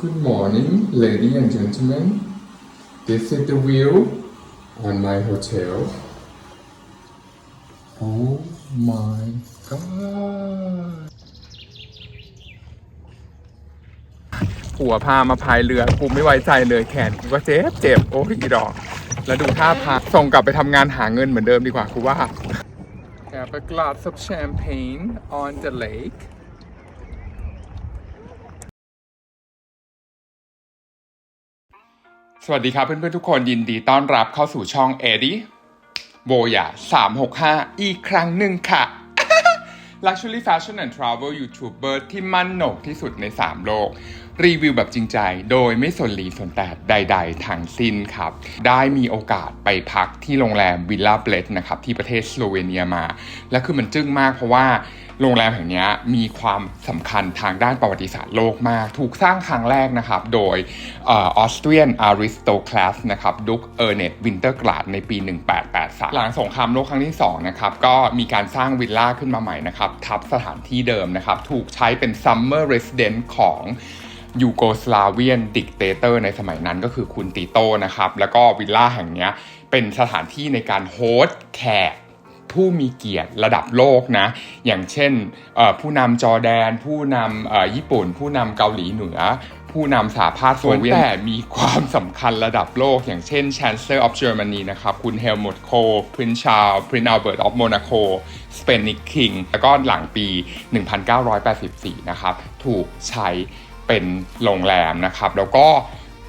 Good morning, ladies and gentlemen. This is the view on my hotel. Oh my god. หัวพามาพายเรือกูไม่ไว้ใจเลยแขนกูก็เจ็บเจ็บโอ้ยอีดอก แล้วดูท่าพาส่งกลับไปทำงานหาเงินเหมือนเดิมดีกว่ากูว่า Have a glass of champagne on the lake สวัสดีครับเพื่อนๆทุกคนยินดีต้อนรับเข้าสู่ช่องเอดี้โบยา365 อีกครั้งหนึ่งค่ะ Luxury Fashion and Travel YouTuber ที่มั่นหนกที่สุดใน 3 โลก รีวิวแบบจริงใจ โดยไม่สนหลีสนแต่ใด ๆทั้งสิ้นครับ ได้มีโอกาสไปพักที่โรงแรมวิลล่าเบลดนะครับที่ประเทศสโลเวเนียมา และคือมันจึ้งมากเพราะว่าโรงแรมแห่งนี้มีความสำคัญทางด้านประวัติศาสตร์โลกมาก ถูกสร้างครั้งแรกนะครับ โดยออสเตรียนอาริสโตคลาสนะครับดุกเออร์เนตวินเตอร์กลาดในปี 1883 หลังสงครามโลกครั้งที่2นะครับก็มีการสร้างวิลล่าขึ้นมาใหม่นะครับ ทับสถานที่เดิมนะครับ ถูกใช้เป็นซัมเมอร์เรสเดนต์ของ ยูโกสลาเวียนดิกเตเตอร์ในสมัยนั้นก็คือคุณติโตนะครับ แล้วก็วิลล่าแห่งนี้เป็นสถานที่ในการโฮสต์แขกผู้มีเกียรติระดับโลกนะ อย่างเช่นผู้นำจอร์แดน ผู้นำญี่ปุ่น ผู้นำเกาหลีเหนือ ผู้นำสหภาพโซเวียตแต่มีความสำคัญระดับโลก อย่างเช่น Chancellor of Germany นะครับ คุณเฮลมุตโค Prince Charles Prince Albert of Monaco Spanish King แล้วก็หลังปี 1984 นะครับ ถูกใช้ เป็นโรงแรมนะครับ แล้วก็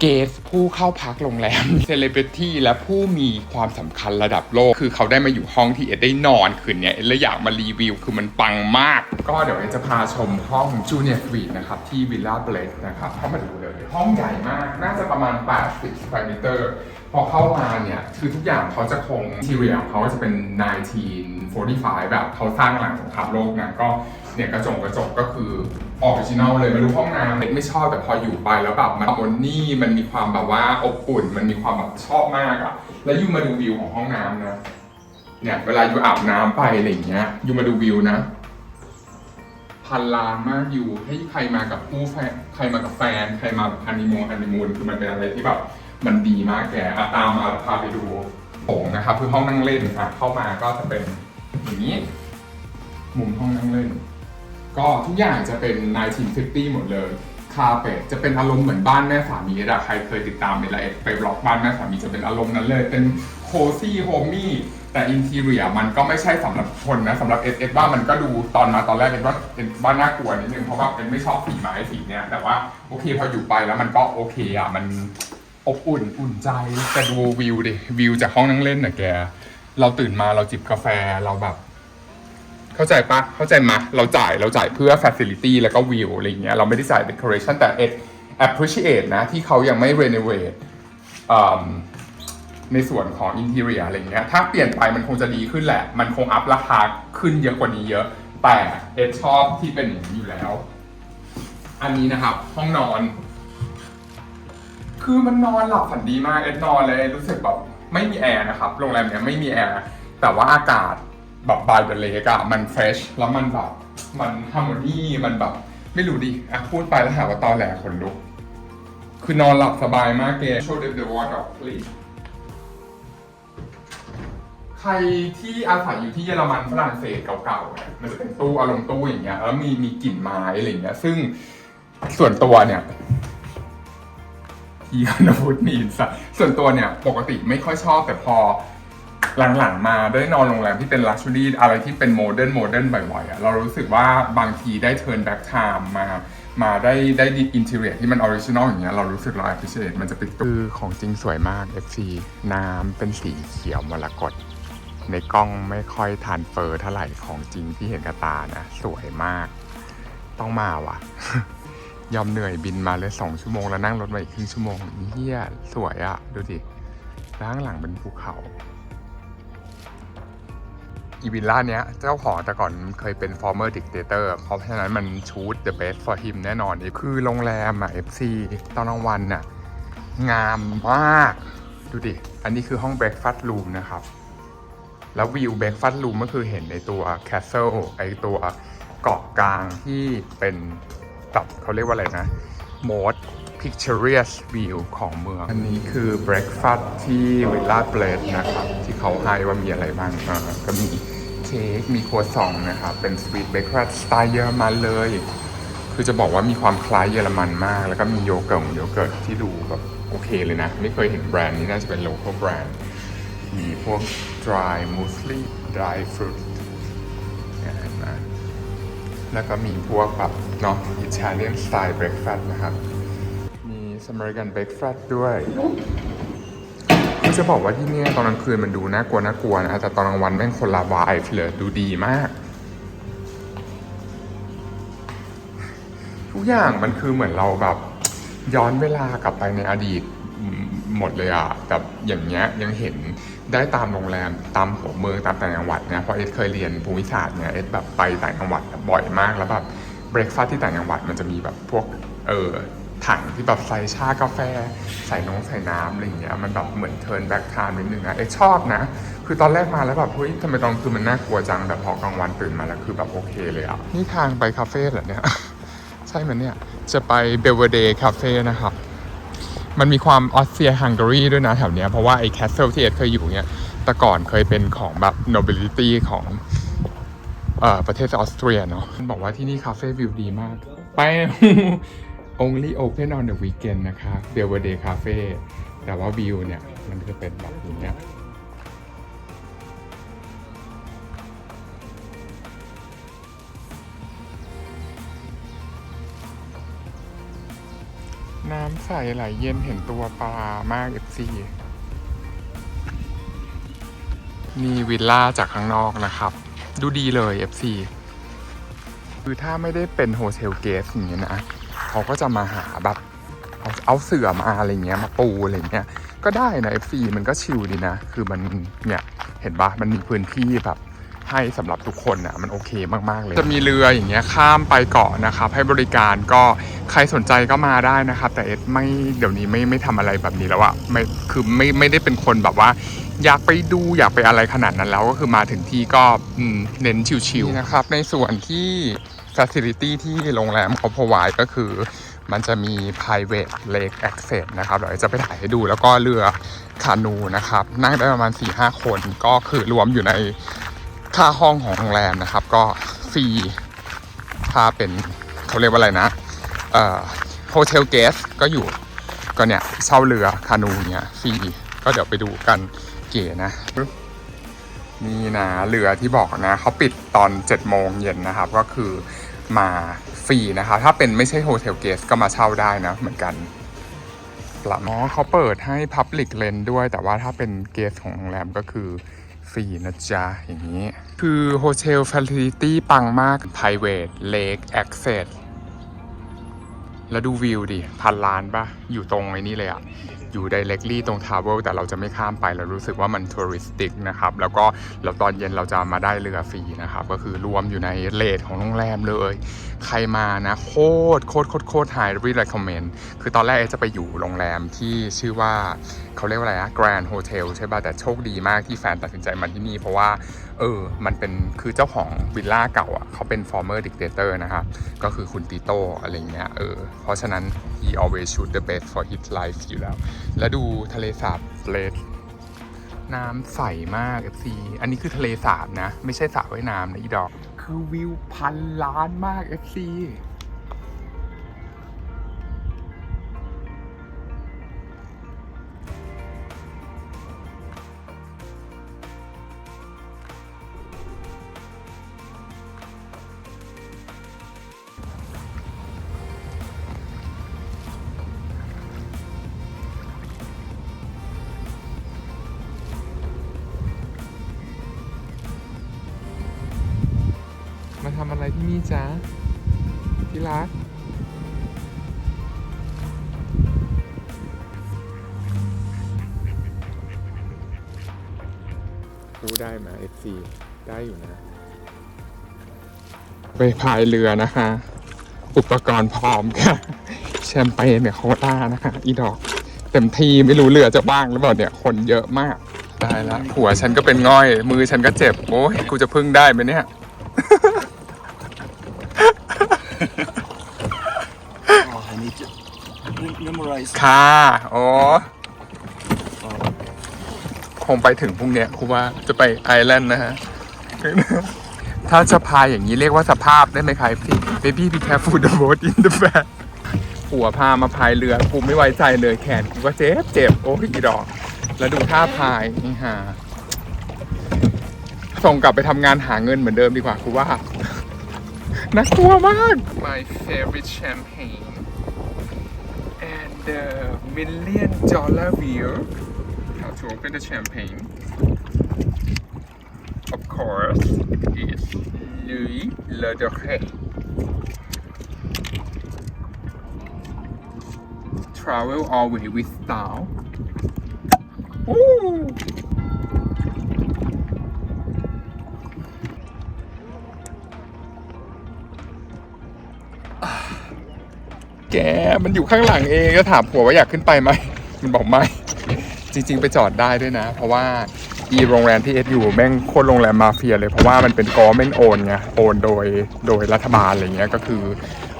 เกสผู้เข้าพักโรงแรมเซเลบริตี้และผู้มีความสำคัญระดับโลก คือเขาได้มาอยู่ห้องที่เอ็ดได้นอนคืนเนี้ยเอ็ดเลยอยากมารีวิว คือมันปังมาก ก็เดี๋ยวเอ็ดจะพาชมห้องจูเนียร์สวีทนะครับ ที่วิลล่าเบลสนะครับ เข้ามาดูเลย ห้องใหญ่มาก น่าจะประมาณ 80สแควร์เมตรพอเข้ามาเนี่ย คือทุกอย่างเขาจะคงทีเรียเขาจะเป็น 1945 แบบเขาสร้างหลังสงครามโลกนะก็ เนี่ยกระจกกระจกก็คือออริจินอลเลยไม่รู้ห้องน้ำไม่ชอบแต่พออยู่ไปแล้วแบบมันโมนี่มันมีความแบบว่าอบอุ่น มันมีความแบบชอบมากอะแล้วยูมาดูวิวของห้องน้ำนะเนี่ยเวลาอยู่อาบน้ำไปอะไรอย่างเงี้ยยูมาดูวิวนะ พันล้านมากอยู่ให้ใครมากับคู่แฟนใครมากับแฟน ใครมาแบบฮันนีมูนฮันนีมูนคือมันเป็นอะไรที่แบบมันดีมากแกอะตามมาพาไปดูโถงนะครับคือห้องนั่งเล่นอะเข้ามาก็จะเป็นอย่างนี้ มุมห้องนั่งเล่น ก็ทุกอย่างจะเป็น 1950 หมดเลย คาเป็ดจะเป็นอารมณ์เหมือนบ้านแม่สามีอะใครเคยติดตามในไลฟ์ไปบล็อกบ้านแม่สามีจะเป็นอารมณ์นั้นเลย เป็นโคซี่โฮมี่แต่อินทีเรียมันก็ไม่ใช่สำหรับคนนะสำหรับเอสเอสว่ามันก็ดูตอนมาตอนแรกเป็นว่าเป็นบ้านน่ากลัวนิดนึงเพราะว่าเป็นไม่ชอบสีไม้สีเนี้ยแต่ว่าโอเคพออยู่ไปแล้วมันก็โอเคอะมันอบอุ่นอุ่นใจแต่ดูวิวดิวิวจากห้องนั่งเล่นน่ะแก เราตื่นมาเราจิบกาแฟเราแบบ เข้าใจปะเข้าใจมาเราจ่ายเราจ่ายเพื่อ facility แล้วก็วิวอะไรเงี้ยเราไม่ได้จ่าย decoration แต่ appreciate นะ ที่เขายังไม่ renovate ในส่วนของ interior อะไรเงี้ยถ้าเปลี่ยนไปมันคงจะดีขึ้นแหละ มันคงอัพราคาขึ้นเยอะกว่านี้เยอะ แต่เอ็ดชอบที่เป็นอย่างนี้อยู่แล้ว อันนี้นะครับ ห้องนอน คือมันนอนหลับฝันดีมากเอ็ดนอนเลยรู้สึกแบบไม่มีแอร์นะครับโรงแรมเนี้ยไม่มีแอร์แต่ว่าอากาศ แบบบายเดเลกอะมันเฟรชแล้วมันแบบมันฮาร์โมนีมันแบบไม่รู้ดิอะพูดไปแล้วหาว่าตอแหลขนลุก คือนอนหลับสบายมากเก show them the wardrobe please ใครที่อาศัยอยู่ที่เยอรมันฝรั่งเศสเก่าๆเนี่ยมันจะเป็นตู้อารมณ์ตู้อย่างเงี้ย แล้วมีมีกลิ่นไม้อะไรอย่างเงี้ย ซึ่งส่วนตัวเนี่ยพี่นพุทธมีนสะส่วนตัวเนี่ย ปกติไม่ค่อยชอบแต่พอ หลังๆมาได้นอนโรงแรมที่เป็นลักชัวรี่อะไรที่เป็นโมเดิร์นโมเดิร์นบ่อยๆอะเรารู้สึกว่าบางทีได้เทิร์นแบ็กไทม์มามาได้ได้อินเทอร์เน็ที่มันออริจินอลอย่างเงี้ยเรารู้สึกเรา appreciate มันจะเป็นคือของจริงสวยมาก FC น้ำเป็นสีเขียวมรกตในกล้องไม่ค่อยทานเฟอร์เท่าไหร่ของจริงที่เห็นกับตานะ สวยมาก ต้องมาว่ะ ยอมเหนื่อยบินมาเลยสองชั่วโมงแล้วนั่งรถมาอีกครึ่งชั่วโมงเฮียสวยอะดูดิแล้วข้างหลังเป็นภูเขา อีวิลล่าเนี้ยเจ้าของแต่ก่อนเคยเป็น former dictator เพราะฉะนั้นมันชูด the best for him แน่นอนนี่คือโรงแรมอะ FC ตอนกลางวันน่ะ งามมาก ดูดิ อันนี้คือห้อง breakfast room นะครับ แล้ววิว breakfast room ก็คือเห็นในตัว castle ไอตัวเกาะกลางที่เป็นแบบเขาเรียกว่าอะไรนะโมดพิ picturesque view ของเมือง อันนี้คือ breakfast ที่วิลล่าเบลดนะครับ ที่เขาให้ว่ามีอะไรบ้างอ่าก็มี เค้กมีครัวซองนะครับเป็น sweet breakfast สไตล์เยอรมันเลย คือจะบอกว่ามีความคล้ายเยอรมันมาก แล้วก็มีโยเกิร์ตโยเกิร์ตที่ดูแบบโอเคเลยนะ ไม่เคยเห็นแบรนด์นี้น่าจะเป็น local brand มีพวก dry muesli dry fruit เห็นไหมแล้วก็มีพวกแบบเนาะ Italian style breakfast นะครับ มี American breakfast ด้วย จะบอกว่าที่เนี่ยตอนกลางคืนมันดูน่ากลัวน่ากลัวนะแต่ตอนกลางวันแม่งคนละวายเลยดูดีมาก ทุกอย่างมันคือเหมือนเราแบบย้อนเวลากลับไปในอดีตหมดเลยอะแบบอย่างเงี้ยยังเห็นได้ตามโรงแรมตามหัวเมืองตามต่างจังหวัดเนี่ยเพราะเอสเคยเรียนภูมิศาสตร์เนี่ยเอสแบบไปต่างจังหวัดบ่อยมากแล้วแบบเบรกฟาสที่ต่างจังหวัดมันจะมีแบบพวกเออ ถังที่แบบใส่ชากาแฟ ใส่น้องใส่น้ำอะไรอย่างเงี้ยมันแบบเหมือนเทิร์นแบ็กทานนิดนึงนะเอสชอบนะ คือตอนแรกมาแล้วแบบเฮ้ยทำไมตอนคือมันน่ากลัวจังแต่พอกลางวันตื่นมาแล้วคือแบบโอเคเลยอะนี่ทางไปคาเฟ่เหรอเนี่ย ใช่ไหมเนี่ยจะไปเบลเวเดย์คาเฟ่นะครับมันมีความออสเตรียฮังการีด้วยนะแถวเนี้ยเพราะว่าไอ้แคสเซิลที่เอ็ดเคยอยู่เนี่ยแต่ก่อนเคยเป็นของแบบ nobility ของเอ่อประเทศออสเตรียเนาะมันบอกว่าที่นี่คาเฟ่วิวดีมาก ไป only open on the weekend นะคะเบลเวเดย์คาเฟ่แต่ว่าวิวเนี่ย มันจะเป็นแบบอย่างเนี้ยน้ำใสไหลเย็นเห็นตัวปลามาก FC มีนี่วิลล่าจากข้างนอกนะครับ ดูดีเลย FC คือถ้าไม่ได้เป็นโฮเทลเกสอย่างเงี้ยนะ เขาก็จะมาหาแบบเอาเอาเสื่อมาอะไรเงี้ยมาปูอะไรเงี้ยก็ได้นะ FC มันก็ชิลดีนะ คือมันเนี่ยเห็นปะมันมีพื้นที่แบบให้สำหรับทุกคนอะมันโอเคมาก ๆ เลย จะมีเรืออย่างเงี้ยข้ามไปเกาะนะครับ ให้บริการก็ใครสนใจก็มาได้นะครับ แต่เอสไม่เดี๋ยวนี้ไม่ไม่ทำอะไรแบบนี้แล้วอะไม่คือไม่ไม่ได้เป็นคนแบบว่า อยากไปดูอยากไปอะไรขนาดนั้นแล้วก็คือมาถึงที่ก็เน้นชิลๆนะครับ ในส่วนที่ Facility ที่โรงแรมเขา provide ก็คือมันจะมี private lake access นะครับเดี๋ยวจะไปถ่ายให้ดูแล้วก็เรือคานูนะครับ นั่งได้ประมาณ 4-5 คนก็คือรวมอยู่ในค่าห้องของโรงแรมนะครับ ก็ฟรีถ้าเป็นเขาเรียกว่าอะไรนะเอ่อโฮเทลเกสก็อยู่ก็เนี่ยเช่าเรือคานูเนี่ยฟรีก็เดี๋ยวไปดูกันเก๋นะนี่นะเรือที่บอกนะเขาปิดตอน7จ็ดโมงเย็นนะครับ ก็คือ มาฟรีนะครับถ้าเป็นไม่ใช่โฮเทลเกสก็มาเช่าได้นะเหมือนกันปรับอ๋อเขาเปิดให้ Public เลนด้วย แต่ว่าถ้าเป็นเกสของโรงแรมก็คือฟรีนะจ๊ะ อย่างนี้ คือโฮเทล Facility ปังมาก Private Lake Access แล้วดูวิวดิ พันล้านปะอยู่ตรงไอ้นี่เลยอะ อยู่ directly ตรงทาวเวลแต่เราจะไม่ข้ามไปเรารู้สึกว่ามันทัวริสติกนะครับ แล้วก็แล้วตอนเย็นเราจะมาได้เรือฟรีนะครับ ก็คือรวมอยู่ในเลทของโรงแรมเลย ใครมานะ โคตรโคตรโคตรโคตร high recommend คือตอนแรกจะไปอยู่โรงแรมที่ชื่อว่าเขาเรียกว่าอะไรอะ Grand Hotel ใช่ป่ะแต่โชคดีมากที่แฟนตัดสินใจมาที่นี่เพราะว่า เออ มันเป็นคือเจ้าของวิลล่าเก่าอะเขาเป็น former dictator นะครับ ก็คือคุณติโตอะไรเงี้ยเออ เพราะฉะนั้น he always shoot the best for his life อยู่แล้ว แล้วดูทะเลสาบเลดน้ำใสมาก FC อันนี้คือทะเลสาบนะ ไม่ใช่สระว่ายน้ำนะอีดอก คือวิวพันล้านมาก FC ทำอะไรที่นี่จ๊ะที่รัก รู้ได้ไหม FC ได้อยู่นะ ไปพายเรือนะคะ อุปกรณ์พร้อมค่ะ แชมเปญเนี่ยโคต้านะคะ อีดอกเต็มทีไม่รู้เรือจะบ้างหรือเปล่าเนี่ย คนเยอะมากตายละหัวฉันก็เป็นง่อย มือฉันก็เจ็บ โอ้ยกูจะพึ่งได้ไหมเนี่ย Oh, I need to. memorize. ค่ะโอ้คงไปถึงพรุ่งเนี้ยครูว่าจะไปไอร์แลนด์นะฮะ ถ้าจะพายอย่างนี้เรียกว่าสภาพได้ไหมครับพี่ Baby be careful the boat in the back ผัวพามาพายเรือกูไม่ไว้ใจเลยแขนกูก็เจ็บเจ็บโอ้ยอีดอก แล้วดูท่าพายนี่ฮะส่งกลับไปทำงานหาเงินเหมือนเดิมดีกว่ากูว่าน่ากลัวมาก My favorite champagne and the million dollar view how to open the champagne. Of course it's Louis Le Ducret travel always with style Ooh. แก มันอยู่ข้างหลังเองก็ถามผัวว่าอยากขึ้นไปไหม มันบอกไม่ จริง ๆ ไปจอดได้ด้วยนะ เพราะว่าอีโรงแรมที่เอสอยู่แม่งโคตรโรงแรมมาเฟียเลยเพราะว่ามันเป็นกอเมนโอนไงโอนโดยโดยรัฐบาลอะไรเงี้ยก็คือ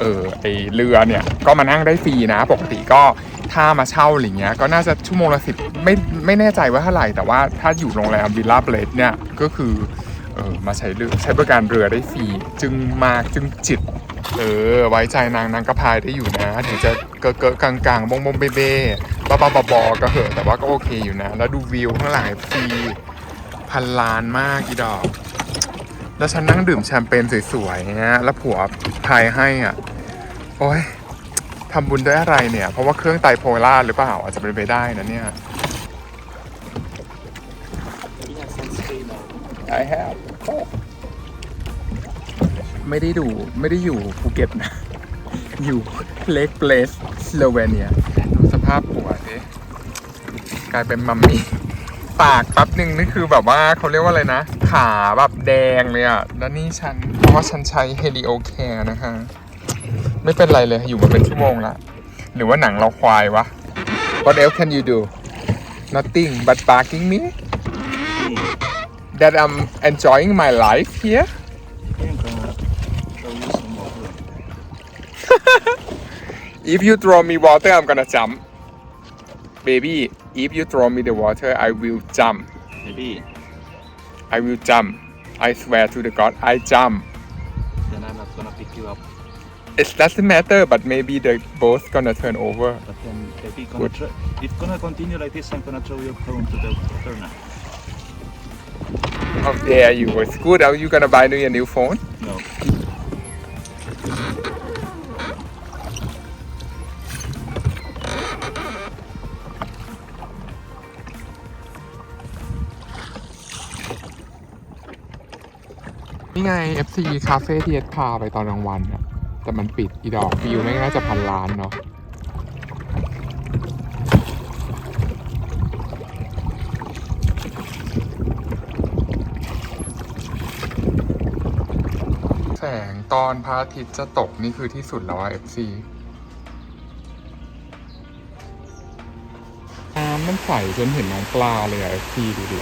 เออไอเรือเนี่ยก็มานั่งได้ฟรีนะ ปกติก็ถ้ามาเช่าอะไรเงี้ยก็น่าจะชั่วโมงละสิบไม่ไม่แน่ใจว่าเท่าไหร่แต่ว่าถ้าอยู่โรงแรมวิลล่าเบลดเนี่ยก็คือ เออมาใช้เรือใช้บริการเรือได้ฟรีจึงมากจึงจิต เออ ไว้ใจนางนางก็พายได้อยู่นะถึงจะเกอะเกอะกลางกลางบงบงเบ้เบ้บ้าบ้าบอบก็เหอะแต่ว่าก็โอเคอยู่นะ แล้วดูวิวข้างหลังฟรีพันล้านมากอีดอก แล้วฉันนั่งดื่มแชมเปญสวยๆเงี้ยแล้วผัวพายให้อะ โอ้ยทำบุญด้วยอะไรเนี่ย เพราะว่าเครื่องไตโพล่าหรือเปล่าอาจจะเป็นไปได้นะเนี่ย I have ไม่ได้ดูไม่ได้อยู่ภูเก็ตนะ อยู่เลกเ a สสโลเวเนีย ดูสภาพผัวสิกลายเป็นมัมมี่ ปากแป๊บหนึ่งนี่คือแบบว่าเขาเรียกว่าอะไรนะ ขาแบบแดงเลยอะแล้วนี่ฉัน เพราะว่าฉันใช้เฮลิโอแคร์นะคะ ไม่เป็นไรเลยอยู่มาเป็นชั่วโมงละ หรือว่าหนังเราควายวะ What else can you do Nothing but barking me that I'm enjoying my life here I'm gonna show you some water. If you throw me water, I'm gonna jump. Baby, if you throw me the water, I will jump. Maybe I will jump. I swear to the God, I jump. then I'm not gonna pick you up. It doesn't matter, but maybe the boat's gonna turn over. But then maybe gonna Good. if gonna continue like this, I'm gonna throw your phone to the water now. How dare you? It's good. Are you gonna buy me a new phone? No. นี่ไง FC คาเฟ่ที่เอสพาไปตอนกลางวันอะแต่มันปิดอีดอกวิวไม่งน่าจะพันล้านเนาะ งตอนพระอาทิตย์จะตกนี่คือที่สุดแล้วอะ FC น้ำมันใสจนเห็นน้องปลาเลยอะ FC ดูดิ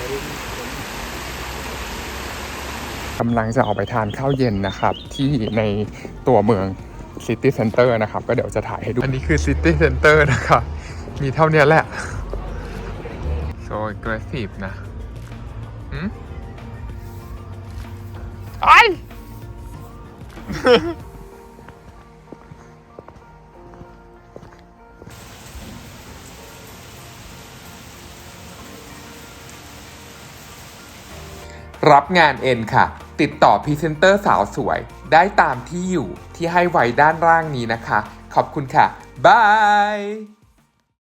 กำลังจะออกไปทานข้าวเย็นนะครับ ที่ในตัวเมืองซิตี้เซ็นเตอร์นะครับ ก็เดี๋ยวจะถ่ายให้ดู อันนี้คือซิตี้เซ็นเตอร์นะครับมีเท่านี้แหละ so aggressive นะหืมไอ รับงานเอ็นค่ะ ติดต่อพรีเซนเตอร์สาวสวย ได้ตามที่อยู่ที่ให้ไว้ด้านล่างนี้นะคะ ขอบคุณค่ะ บาย